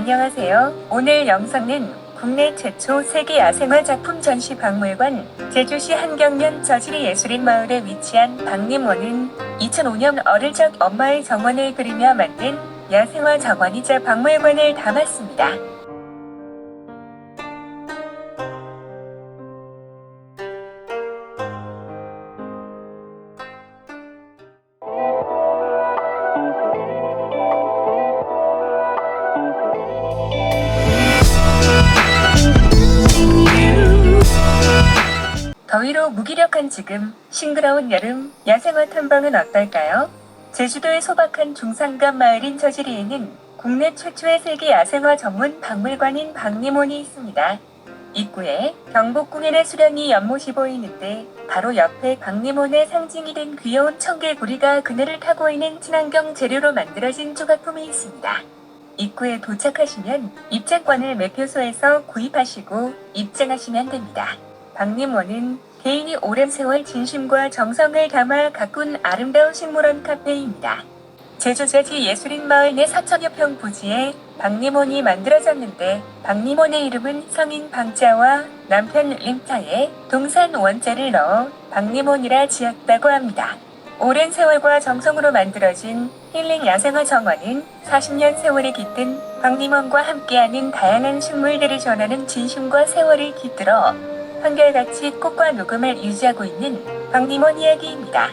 안녕하세요. 오늘 영상은 국내 최초 세계 야생화 작품 전시 박물관 제주시 한경면 저지리 예술인 마을에 위치한 박림원은 2005년 어릴 적 엄마의 정원을 그리며 만든 야생화 정원이자 박물관을 담았습니다. 더위로 무기력한 지금 싱그러운 여름 야생화 탐방은 어떨까요? 제주도의 소박한 중산간 마을인 저지리에는 국내 최초의 세계 야생화 전문 박물관인 박림원이 있습니다. 입구에 경복궁인의 수련이 연못이 보이는데 바로 옆에 박림원의 상징이 된 귀여운 청개구리가 그네를 타고 있는 친환경 재료로 만들어진 조각품이 있습니다. 입구에 도착하시면 입장권을 매표소에서 구입하시고 입장하시면 됩니다. 박림원은 개인이 오랜 세월 진심과 정성을 담아 가꾼 아름다운 식물원 카페입니다. 제주제지 예술인 마을 내 4천여 평 부지에 박림원이 만들어졌는데 박림원의 이름은 성인 방자와 남편 림타에 동산 원자를 넣어 박림원이라 지었다고 합니다. 오랜 세월과 정성으로 만들어진 힐링 야생화 정원은 40년 세월이 깃든 박림원과 함께하는 다양한 식물들을 전하는 진심과 세월을 깃들어 한결같이 꽃과 녹음을 유지하고 있는 박림원 이야기입니다.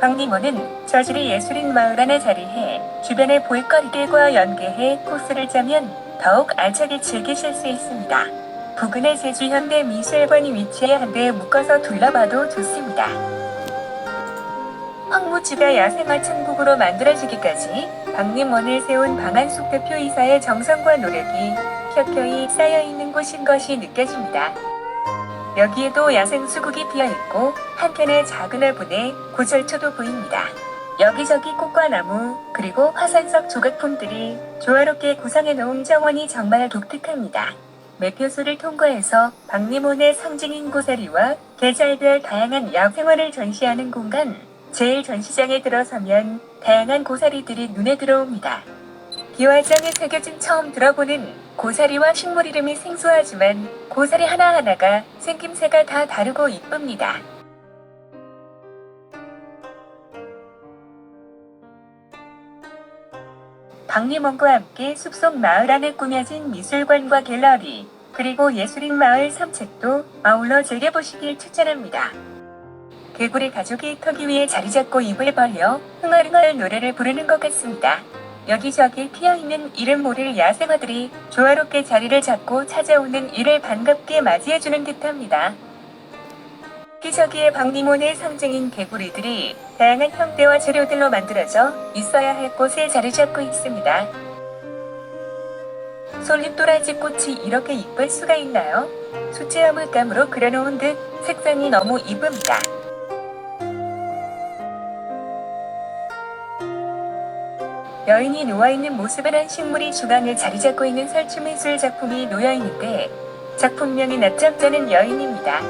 박림원은 저지리 예술인 마을 안에 자리해 주변의 볼거리들과 연계해 코스를 짜면 더욱 알차게 즐기실 수 있습니다. 부근의 제주현대미술관이 위치해 한데 묶어서 둘러봐도 좋습니다. 황무지가 야생화 천국으로 만들어지기까지 박림원을 세운 방한숙 대표이사의 정성과 노력이 켜켜이 쌓여있는 곳인 것이 느껴집니다. 여기에도 야생 수국이 피어 있고 한편에 작은 화분에 고절초도 보입니다. 여기저기 꽃과 나무 그리고 화산석 조각품들이 조화롭게 구성해 놓은 정원이 정말 독특합니다. 매표소를 통과해서 박림원의 상징인 고사리와 계절별 다양한 야생화를 전시하는 공간 제1전시장에 들어서면 다양한 고사리들이 눈에 들어옵니다. 기와장에 새겨진 처음 들어보는 고사리와 식물 이름이 생소하지만 고사리 하나하나가 생김새가 다 다르고 이쁩니다. 박림원과 함께 숲속 마을 안에 꾸며진 미술관과 갤러리, 그리고 예술인 마을 산책도 아울러 즐겨보시길 추천합니다. 개구리 가족이 턱 위에 자리 잡고 입을 벌려 흥얼흥얼 노래를 부르는 것 같습니다. 여기저기 피어있는 이름 모를 야생화들이 조화롭게 자리를 잡고 찾아오는 이를 반갑게 맞이해주는 듯합니다. 기저귀의 박리몬의 상징인 개구리들이 다양한 형태와 재료들로 만들어져 있어야 할 곳에 자리 잡고 있습니다. 솔잎도라지 꽃이 이렇게 이쁠 수가 있나요? 수채화 물감으로 그려놓은 듯 색상이 너무 이쁩니다. 여인이 누워있는 모습을 한 식물이 중앙에 자리 잡고 있는 설치미술 작품이 놓여있는데 작품명이 낮잠자는 여인입니다.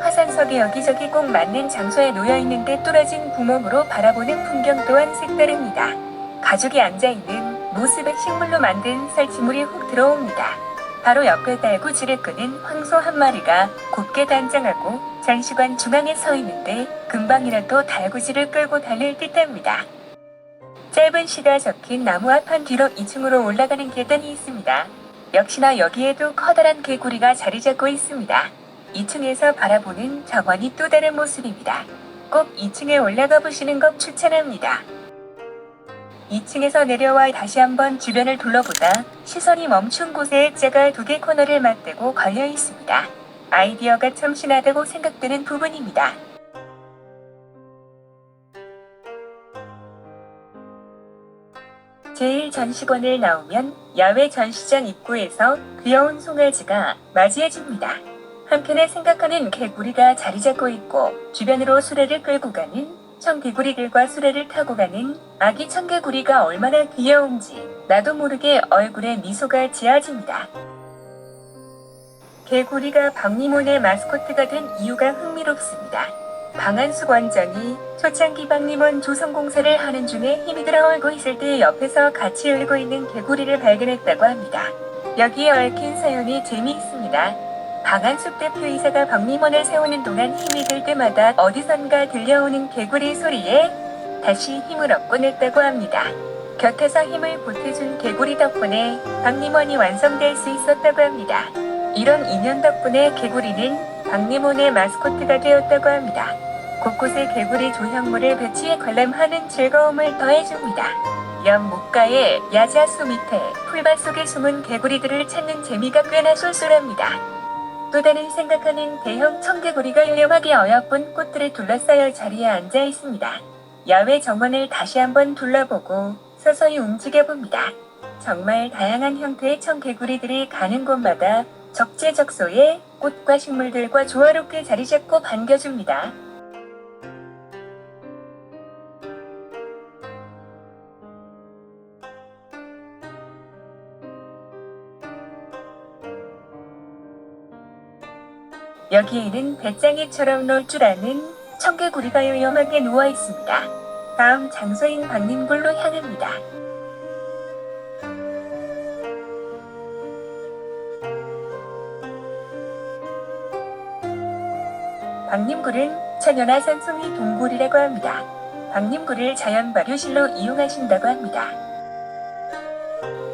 화산석이 여기저기 꼭 맞는 장소에 놓여있는데 뚫어진 구멍으로 바라보는 풍경 또한 색다릅니다. 가족이 앉아있는 모습의 식물로 만든 설치물이 훅 들어옵니다. 바로 옆에 달구지를 끄는 황소 한 마리가 곱게 단장하고 전시관 중앙에 서 있는데 금방이라도 달구지를 끌고 달릴 듯합니다. 짧은 시가 적힌 나무 앞 한 뒤로 2층으로 올라가는 계단이 있습니다. 역시나 여기에도 커다란 개구리가 자리 잡고 있습니다. 2층에서 바라보는 정원이 또 다른 모습입니다. 꼭 2층에 올라가 보시는 것 추천합니다. 2층에서 내려와 다시 한번 주변을 둘러보다 시선이 멈춘 곳에 액자가 두 개 코너를 맞대고 걸려 있습니다. 아이디어가 참 신하다고 생각되는 부분입니다. 제1전시관을 나오면 야외 전시장 입구에서 귀여운 송아지가 맞이해줍니다. 한편에 생각하는 개구리가 자리 잡고 있고 주변으로 수레를 끌고 가는 청개구리들과 수레를 타고 가는 아기 청개구리가 얼마나 귀여운지 나도 모르게 얼굴에 미소가 지어집니다. 개구리가 박리몬의 마스코트가 된 이유가 흥미롭습니다. 방한숙 원장이 초창기 박림원 조성공사를 하는 중에 힘이 들어오고 있을 때 옆에서 같이 울고 있는 개구리를 발견했다고 합니다. 여기에 얽힌 사연이 재미있습니다. 방한숙 대표이사가 박림원을 세우는 동안 힘이 들 때마다 어디선가 들려오는 개구리 소리에 다시 힘을 얻곤 했다고 합니다. 곁에서 힘을 보태준 개구리 덕분에 박림원이 완성될 수 있었다고 합니다. 이런 인연 덕분에 개구리는 박림원의 마스코트가 되었다고 합니다. 곳곳에 개구리 조형물을 배치해 관람하는 즐거움을 더해줍니다. 옆 목가의 야자수 밑에 풀밭 속에 숨은 개구리들을 찾는 재미가 꽤나 쏠쏠합니다. 또 다른 생각하는 대형 청개구리가 유명하게 어여쁜 꽃들에 둘러싸여 자리에 앉아 있습니다. 야외 정원을 다시 한번 둘러보고 서서히 움직여 봅니다. 정말 다양한 형태의 청개구리들이 가는 곳마다 적재적소에 꽃과 식물들과 조화롭게 자리 잡고 반겨줍니다. 여기에는 배짱이처럼 놀 줄 아는 청개구리가 요염하게 누워 있습니다. 다음 장소인 박림굴로 향합니다. 박림굴은 천연화 산 송이 동굴이라고 합니다. 박림굴을 자연 발효실로 이용하신다고 합니다.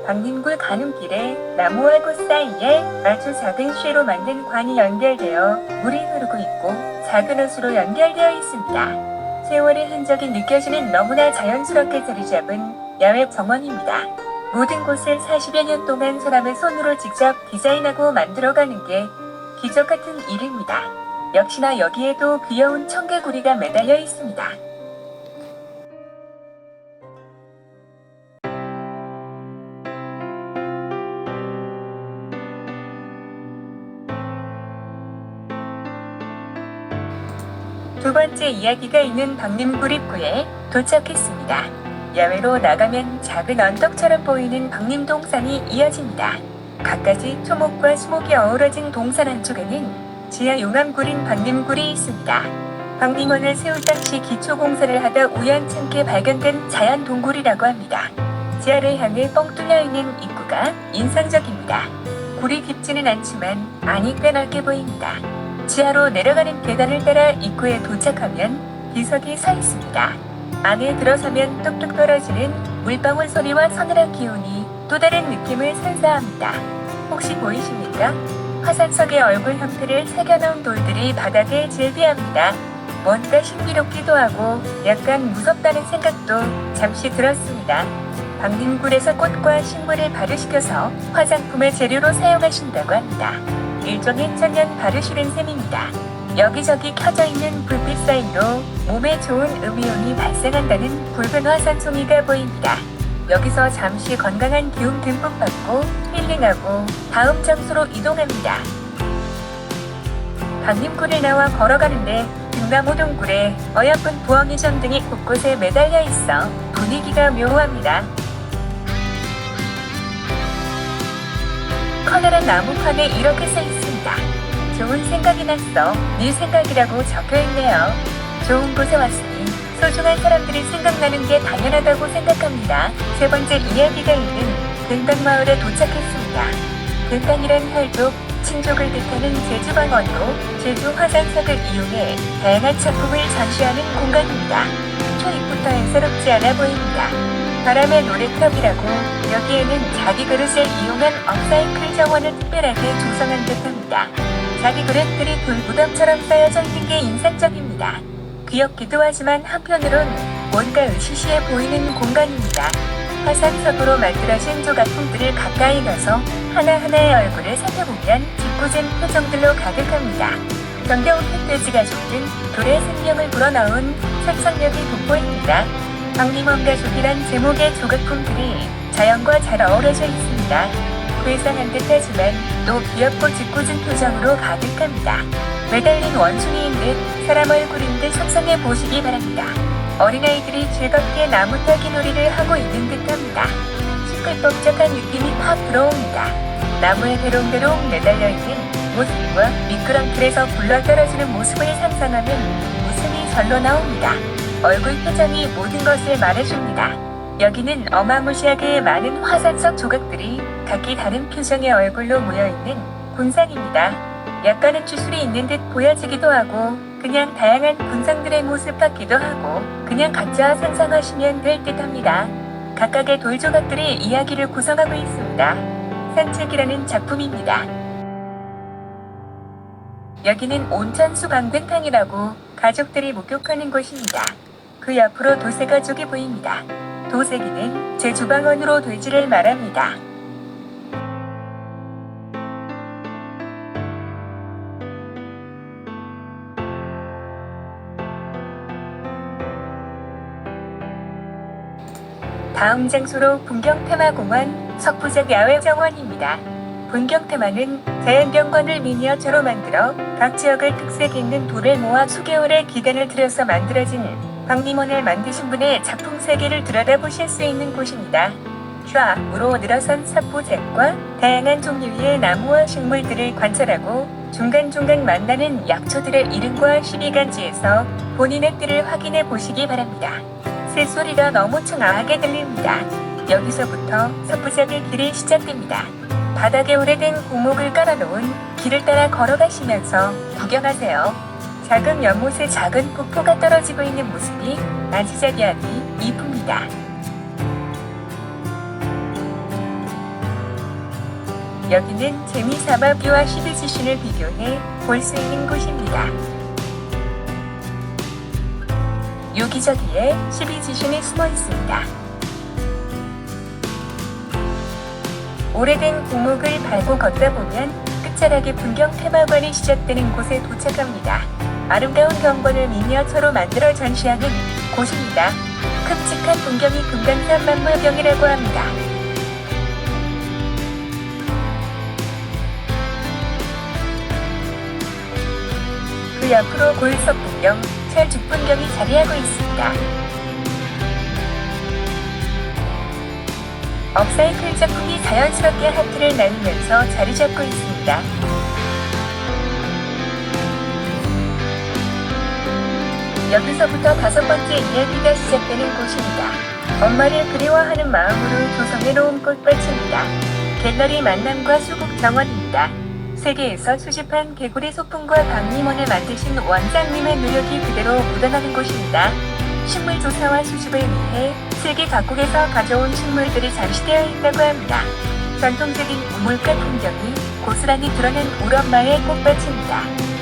박림굴 가는 길에 나무와 꽃 사이에 아주 작은 쇠로 만든 관이 연결되어 물이 흐르고 있고 작은 호수로 연결되어 있습니다. 세월의 흔적이 느껴지는 너무나 자연스럽게 자리 잡은 야외 정원입니다. 모든 곳을 40여 년 동안 사람의 손으로 직접 디자인하고 만들어가는 게 기적 같은 일입니다. 역시나 여기에도 귀여운 청개구리가 매달려 있습니다. 번째 이야기가 있는 박림굴 입구에 도착했습니다. 야외로 나가면 작은 언덕처럼 보이는 박림동산이 이어집니다. 갖가지 초목과 수목이 어우러진 동산 한쪽에는 지하 용암굴인 박림굴이 있습니다. 박림원을 세울 당시 기초공사를 하다 우연찮게 발견된 자연 동굴이라고 합니다. 지하를 향해 뻥 뚫려 있는 입구가 인상적입니다. 굴이 깊지는 않지만 안이 꽤 넓게 보입니다. 지하로 내려가는 계단을 따라 입구에 도착하면 비석이 서 있습니다. 안에 들어서면 뚝뚝 떨어지는 물방울 소리와 서늘한 기운이 또 다른 느낌을 선사합니다. 혹시 보이십니까? 화산석의 얼굴 형태를 새겨놓은 돌들이 바닥에 질비합니다. 뭔가 신비롭기도 하고 약간 무섭다는 생각도 잠시 들었습니다. 박림굴에서 꽃과 식물을 발효시켜서 화장품의 재료로 사용하신다고 합니다. 일종의 천연 발효실은 셈입니다. 여기저기 켜져 있는 불빛 사이로 몸에 좋은 음이온이 발생한다는 붉은 화산송이가 보입니다. 여기서 잠시 건강한 기운 듬뿍 받고 힐링하고 다음 장소로 이동합니다. 박림굴을 나와 걸어가는데 등나무 동굴에 어여쁜 부엉이 전 등이 곳곳에 매달려 있어 분위기가 묘합니다. 커다란 나무판에 이렇게 써 있습니다. 좋은 생각이 났어. 네 생각이라고 적혀 있네요. 좋은 곳에 왔으니 소중한 사람들이 생각나는 게 당연하다고 생각합니다. 세 번째 이야기가 있는 근당마을에 도착했습니다. 근당이란 혈족, 친족을 뜻하는 제주방언으로 제주 화산석을 이용해 다양한 작품을 전시하는 공간입니다. 초입부터 애새롭지 않아 보입니다. 바람의 노래탑이라고 여기에는 자기 그릇을 이용한 업사이클 정원을 특별하게 조성한 듯합니다. 자기 그릇들이 돌무덤처럼 쌓여져 있는 게 인상적입니다. 귀엽기도 하지만 한편으론 뭔가 으시시해 보이는 공간입니다. 화산석으로 만들어진 조각품들을 가까이 가서 하나하나의 얼굴을 살펴보면 짓궂은 표정들로 가득합니다. 정겨운 흑돼지 가족은 돌의 생명을 불어넣은 상상력이 돋보입니다. 박림원 가족이란 제목의 조각품들이 자연과 잘 어우러져 있습니다. 불쌍한 듯 하지만 또 귀엽고 짓궂은 표정으로 가득합니다. 매달린 원숭이인 듯 사람 얼굴인 듯 상상해 보시기 바랍니다. 어린아이들이 즐겁게 나무 타기 놀이를 하고 있는 듯합니다. 시끌벅적한 느낌이 팍 들어옵니다. 나무에 대롱대롱 매달려 있는 모습과 미끄럼틀에서 굴러 떨어지는 모습을 상상하면 웃음이 절로 나옵니다. 얼굴 표정이 모든 것을 말해줍니다. 여기는 어마무시하게 많은 화산석 조각들이 각기 다른 표정의 얼굴로 모여있는 군상입니다. 약간은 주술이 있는 듯 보여지기도 하고 그냥 다양한 군상들의 모습 같기도 하고 그냥 각자 상상하시면 될 듯합니다. 각각의 돌 조각들이 이야기를 구성하고 있습니다. 산책이라는 작품입니다. 여기는 온천 수 강된탕이라고 가족들이 목욕하는 곳입니다. 그 옆으로 도세 가족이 보입니다. 도세기는 제 주방원으로 돼지를 말합니다. 다음 장소로 분경테마공원 석부적 야외정원입니다. 분경테마는 자연경관을 미니어처로 만들어 각 지역의 특색 있는 돌을 모아 수개월의 기간을 들여서 만들어진 박림원을 만드신 분의 작품 세계를 들여다보실 수 있는 곳입니다. 좌우로 늘어선 삽부잭과 다양한 종류의 나무와 식물들을 관찰하고 중간중간 만나는 약초들의 이름과 시비간지에서 본인의 뜰을 확인해 보시기 바랍니다. 새소리가 너무 청아하게 들립니다. 여기서부터 섭부작의 길이 시작됩니다. 바닥에 오래된 고목을 깔아놓은 길을 따라 걸어가시면서 구경하세요. 작은 연못에 작은 폭포가 떨어지고 있는 모습이 아지자기하니 이쁩니다. 여기는 재미사마귀와 시드지신을 비교해 볼 수 있는 곳입니다. 여기저기에 12지신이 숨어 있습니다. 오래된 고목을 밟고 걷다 보면 끝자락에 분경 테마관이 시작되는 곳에 도착합니다. 아름다운 경관을 미니어처로 만들어 전시하는 곳입니다. 큼직한 풍경이 금강산 만물경이라고 합니다. 그 옆으로 고일석 풍경, 철죽 풍경이 자리하고 있습니다. 업사이클 작품이 자연스럽게 하트를 나누면서 자리 잡고 있습니다. 여기서부터 다섯 번째 이야기가 시작되는 곳입니다. 엄마를 그리워하는 마음으로 조성해 놓은 꽃밭입니다. 갤러리 만남과 수국 정원입니다. 세계에서 수집한 개구리 소품과 박림원을 만드신 원장님의 노력이 그대로 묻어나는 곳입니다. 식물 조사와 수집을 위해 세계 각국에서 가져온 식물들이 전시되어 있다고 합니다. 전통적인 우물가 풍경이 고스란히 드러낸 울엄마의 꽃밭입니다.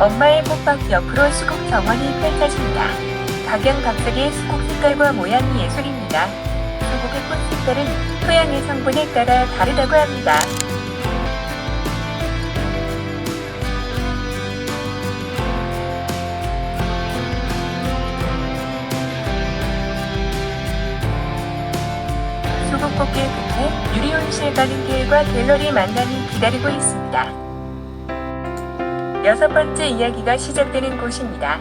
엄마의 꽃밭 옆으로 수국 정원이 펼쳐집니다. 각양각색의 수국 색깔과 모양이 예술입니다. 수국의 꽃 색깔은 토양의 성분에 따라 다르다고 합니다. 수국꽃길 끝에 유리온실 가는 길과 갤러리 만남이 기다리고 있습니다. 여섯 번째 이야기가 시작되는 곳입니다.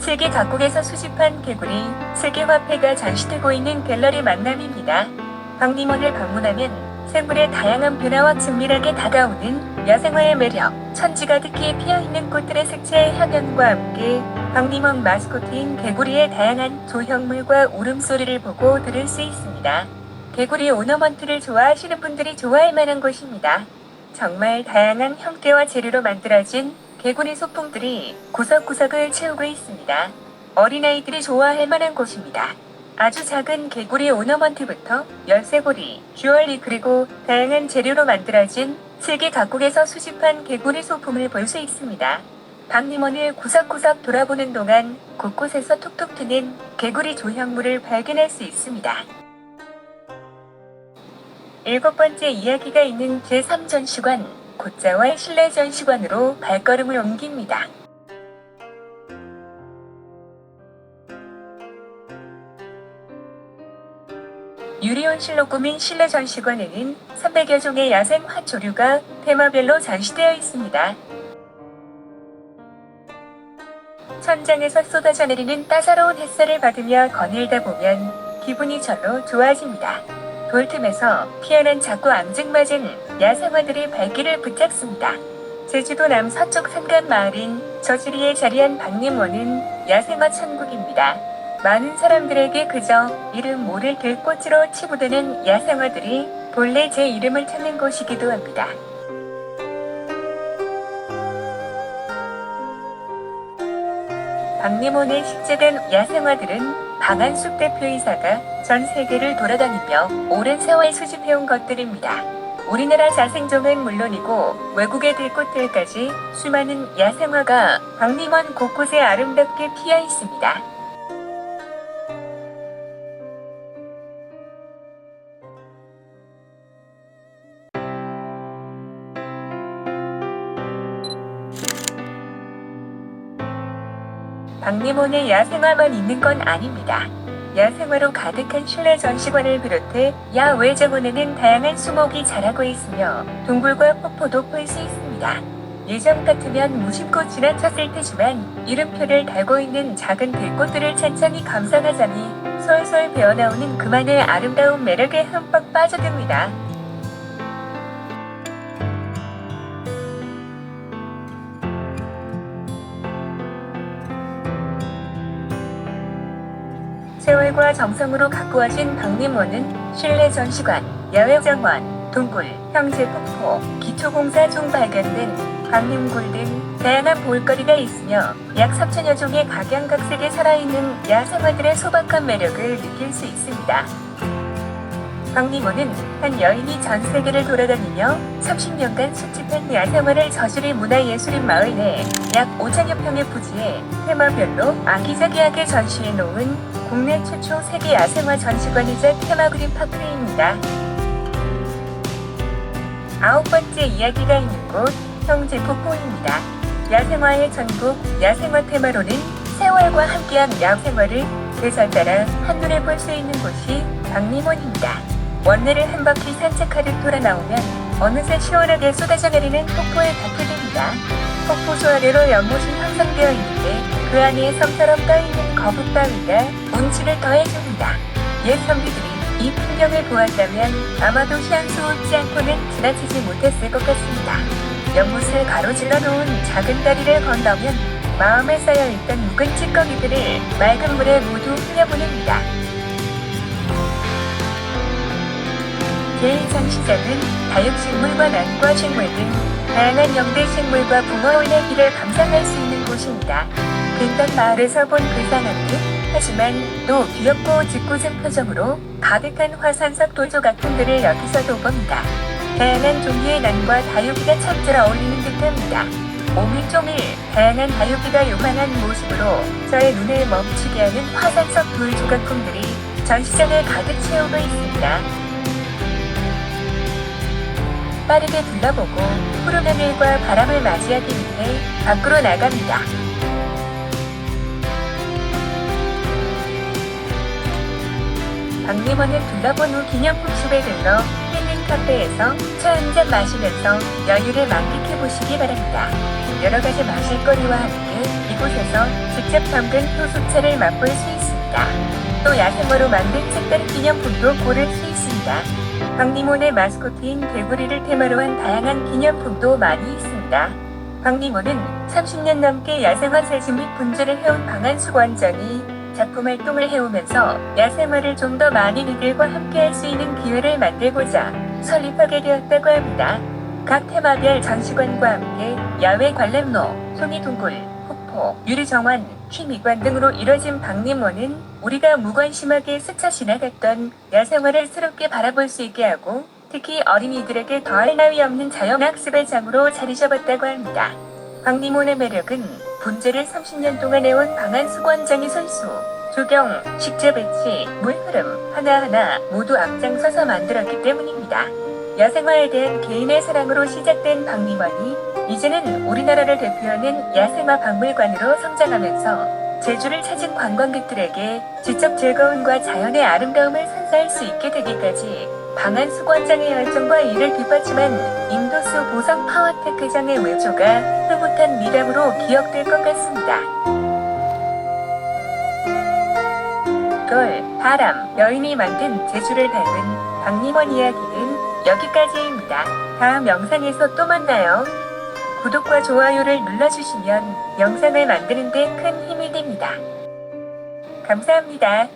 세계 각국에서 수집한 개구리, 세계 화폐가 전시되고 있는 갤러리 만남입니다. 박림원을 방문하면 생물의 다양한 변화와 친밀하게 다가오는 야생화의 매력, 천지 가득히 피어있는 꽃들의 색채의 향연과 함께 박림원 마스코트인 개구리의 다양한 조형물과 울음소리를 보고 들을 수 있습니다. 개구리 오너먼트를 좋아하시는 분들이 좋아할 만한 곳입니다. 정말 다양한 형태와 재료로 만들어진 개구리 소품들이 구석구석을 채우고 있습니다. 어린아이들이 좋아할 만한 곳입니다. 아주 작은 개구리 오너먼트부터 열쇠고리, 주얼리 그리고 다양한 재료로 만들어진 세계 각국에서 수집한 개구리 소품을 볼 수 있습니다. 박림원을 구석구석 돌아보는 동안 곳곳에서 톡톡 트는 개구리 조형물을 발견할 수 있습니다. 일곱 번째 이야기가 있는 제3전시관, 곧자와 실내 전시관으로 발걸음을 옮깁니다. 유리온실로 꾸민 실내 전시관에는 300여 종의 야생 화초류가 테마별로 전시되어 있습니다. 천장에서 쏟아져 내리는 따사로운 햇살을 받으며 거닐다 보면 기분이 절로 좋아집니다. 돌틈에서 피어난 작고 앙증맞은 야생화들이 발길을 붙잡습니다. 제주도 남서쪽 산간 마을인 저지리에 자리한 박림원은 야생화 천국입니다. 많은 사람들에게 그저 이름 모를 들꽃으로 치부되는 야생화들이 본래 제 이름을 찾는 곳이기도 합니다. 박림원에 식재된 야생화들은 방한숙 대표이사가 전 세계를 돌아다니며 오랜 세월 수집해온 것들입니다. 우리나라 자생종은 물론이고 외국의 들꽃들까지 수많은 야생화가 박림원 곳곳에 아름답게 피어 있습니다. 박림원에 야생화만 있는 건 아닙니다. 야생화로 가득한 실내 전시관을 비롯해 야외 정원에는 다양한 수목이 자라고 있으며 동굴과 폭포도 볼 수 있습니다. 예전 같으면 무심코 지나쳤을 테지만 이름표를 달고 있는 작은 들꽃들을 천천히 감상하자니 솔솔 배어나오는 그만의 아름다운 매력에 흠뻑 빠져듭니다. 세월과 정성으로 가꾸어진 박림원은 실내 전시관, 야외 정원, 동굴, 형제 폭포, 기초공사 중 발견된 박림굴 등 다양한 볼거리가 있으며 약 3천여 종의 각양각색에 살아있는 야생화들의 소박한 매력을 느낄 수 있습니다. 박림원은 한 여인이 전 세계를 돌아다니며 30년간 수집한 야생화를 저지를 문화예술인 마을 내 약 5천여 평의 부지에 테마별로 아기자기하게 전시해 놓은 국내 최초 세계 야생화 전시관이자 테마 그린 파크레입니다. 아홉 번째 이야기가 있는 곳 형제 폭포입니다. 야생화의 전국 야생화 테마로는 세월과 함께한 야생화를 계절 따라 한눈에 볼 수 있는 곳이 박림원입니다. 원내를 한 바퀴 산책하듯 돌아 나오면 어느새 시원하게 쏟아져 내리는 폭포에 닿게 됩니다. 폭포수 아래로 연못이 형성되어 있는데 그 안에 섬처럼 떠있는 거북 바위가 운치를 더해줍니다. 옛 선비들이 이 풍경을 보았다면 아마도 시한수 웃지 않고는 지나치지 못했을 것 같습니다. 연못을 가로질러 놓은 작은 다리를 건너면 마음에 쌓여있던 묵은 찌꺼기들을 맑은 물에 모두 흘려보냅니다. 제2전시장은 다육식물과 난과 식물 등 다양한 영대식물과 붕어올의 길을 감상할 수 있는 곳입니다. 근단 마을에서 본 불쌍한 듯 하지만 또 귀엽고 짓궂은 표정으로 가득한 화산석 돌조각품들을 여기서도 봅니다. 다양한 종류의 난과 다육이가 참잘 어울리는 듯합니다. 오밀조밀 다양한 다육이가 요만한 모습으로 저의 눈을 멈추게 하는 화산석 돌 조각품들이 전시장을 가득 채우고 있습니다. 빠르게 둘러보고 푸른 하늘과 바람을 맞이하기 위해 밖으로 나갑니다. 박림원을 둘러본 후 기념품 숲에 들러 힐링 카페에서 차 한 잔 마시면서 여유를 만끽해 보시기 바랍니다. 여러 가지 마실거리와 함께 이곳에서 직접 담근 효소차를 맛볼 수 있습니다. 또 야생화로 만든 색다른 기념품도 고를 수 있습니다. 박리몬의 마스코트인 개구리를 테마로 한 다양한 기념품도 많이 있습니다. 박리몬은 30년 넘게 야생화 세집 및 분재를 해온 방한 수관장이 작품 활동을 해오면서 야생화를 좀 더 많은 이들과 함께 할 수 있는 기회를 만들고자 설립하게 되었다고 합니다. 각 테마별 전시관과 함께 야외 관람로, 소미동굴, 폭포, 유리정원, 취미관 등으로 이뤄진 박림원은 우리가 무관심하게 스쳐 지나갔던 야생화를 새롭게 바라볼 수 있게 하고 특히 어린이들에게 더할 나위 없는 자연학습의 장으로 자리 잡았다고 합니다. 박림원의 매력은 분재를 30년 동안 해온 방한 수관장의 손수, 조경, 식재 배치, 물 흐름 하나하나 모두 앞장서서 만들었기 때문입니다. 야생화에 대한 개인의 사랑으로 시작된 박림원이 이제는 우리나라를 대표하는 야생화 박물관으로 성장하면서 제주를 찾은 관광객들에게 지적 즐거움과 자연의 아름다움을 선사할 수 있게 되기까지 방한 수관장의 열정과 이를 뒷받침한 인도수 보성 파워테크장의 외조가 흐뭇한 미담으로 기억될 것 같습니다. 돌, 바람, 여인이 만든 제주를 닮은 박림원 이야기는 여기까지입니다. 다음 영상에서 또 만나요. 구독과 좋아요를 눌러주시면 영상을 만드는 데 큰 힘이 됩니다. 감사합니다.